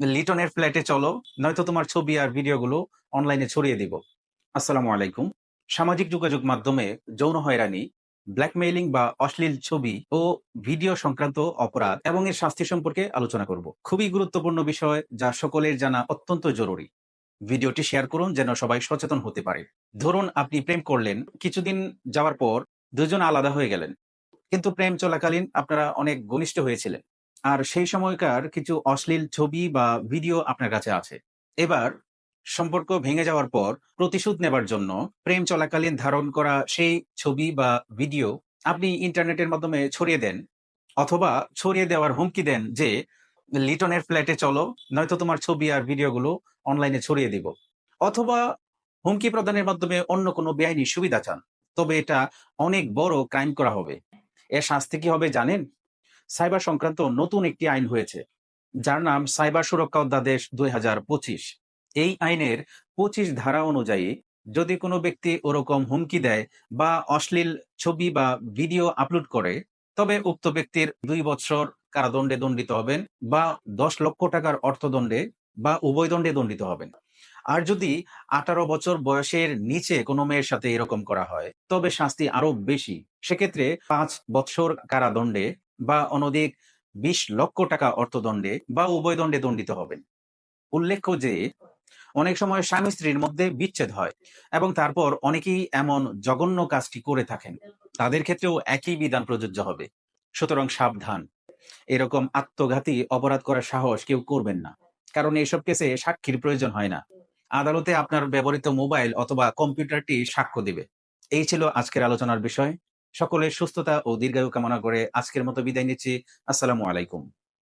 লিটনের ফ্ল্যাটে চলো, নয়তো তোমার ছবি আর ভিডিওগুলো অনলাইনে ছড়িয়ে দিব। আসসালামু আলাইকুম। সামাজিক যোগাযোগ মাধ্যমে যৌন হয়রানি ব্ল্যাকমেইলিং বা অশ্লীল ছবি ও ভিডিও সংক্রান্ত অপরাধ এবং এর শাস্তি সম্পর্কে আলোচনা করব। খুবই গুরুত্বপূর্ণ বিষয় যা সকলের জানা অত্যন্ত জরুরি। ভিডিওটি শেয়ার করুন যেন সবাই সচেতন হতে পারে। ধরুন আপনি প্রেম করলেন, কিছুদিন যাওয়ার পর দুজন আলাদা হয়ে গেলেন। কিন্তু প্রেম চলাকালীন আপনারা অনেক ঘনিষ্ঠ হয়েছিলেন। আর সেই সময়কার কিছু অশ্লীল ছবি বা ভিডিও আপনার কাছে আছে। এবার সম্পর্ক ভেঙে যাওয়ার পর প্রতিশোধ নেবার জন্য প্রেম চলাকালীন ধারণ করা সেই ছবি বা ভিডিও আপনি ইন্টারনেটের মাধ্যমে ছড়িয়ে দেন অথবা ছড়িয়ে দেওয়ার হুমকি দেন যে, লিটনের ফ্ল্যাটে চলো, নয়তো তোমার ছবি আর ভিডিওগুলো অনলাইনে ছড়িয়ে দিব। অথবা হুমকি প্রদানের মাধ্যমে অন্য কোনো বেআইনি সুবিধা চান। তবে এটা অনেক বড় ক্রাইম করা হবে। এর শাস্তি কি হবে জানেন? সাইবার সংক্রান্ত নতুন একটি আইন হয়েছে, যার নাম সাইবার সুরক্ষা অধ্যাদেশ দুই হাজার পঁচিশ। এই আইনের পঁচিশ ধারা অনুযায়ী যদি কোনো ব্যক্তি ওরকম হুমকি দেয় বা অশ্লীল ছবি বা ভিডিও আপলোড করে, তবে উক্ত ব্যক্তির দুই বছর কারাদণ্ডে দণ্ডিত হবেন বা দশ লক্ষ টাকার অর্থদণ্ডে বা উভয় দণ্ডে দণ্ডিত হবেন। আর যদি আঠারো বছর বয়সের নিচে কোনো মেয়ের সাথে এরকম করা হয়, তবে শাস্তি আরও বেশি। সেক্ষেত্রে পাঁচ বৎসর কারাদণ্ডে বা অনধিক বিশ লক্ষ টাকা অর্থদণ্ডে বা উভয় দণ্ডে দণ্ডিত হবেন। উল্লেখ্য যে, অনেক সময় স্বামী স্ত্রীর মধ্যে বিচ্ছেদ হয় এবং তারপর অনেকেই এমন জঘন্য কাজটি করে থাকেন। তাদের ক্ষেত্রেও একই বিধান প্রযোজ্য হবে। সুতরাং সাবধান। এরকম আত্মঘাতী অপরাধ করার সাহস কেউ করবেন না। কারণ এইসব কেসে সাক্ষীর প্রয়োজন হয় না। আদালতে আপনার ব্যবহৃত মোবাইল অথবা কম্পিউটারটি সাক্ষ্য দিবে। এই ছিল আজকের আলোচনার বিষয়। সকলের সুস্থতা ও দীর্ঘায়ু কামনা করে আজকের মতো বিদায় নিচ্ছি। আসসালামু আলাইকুম।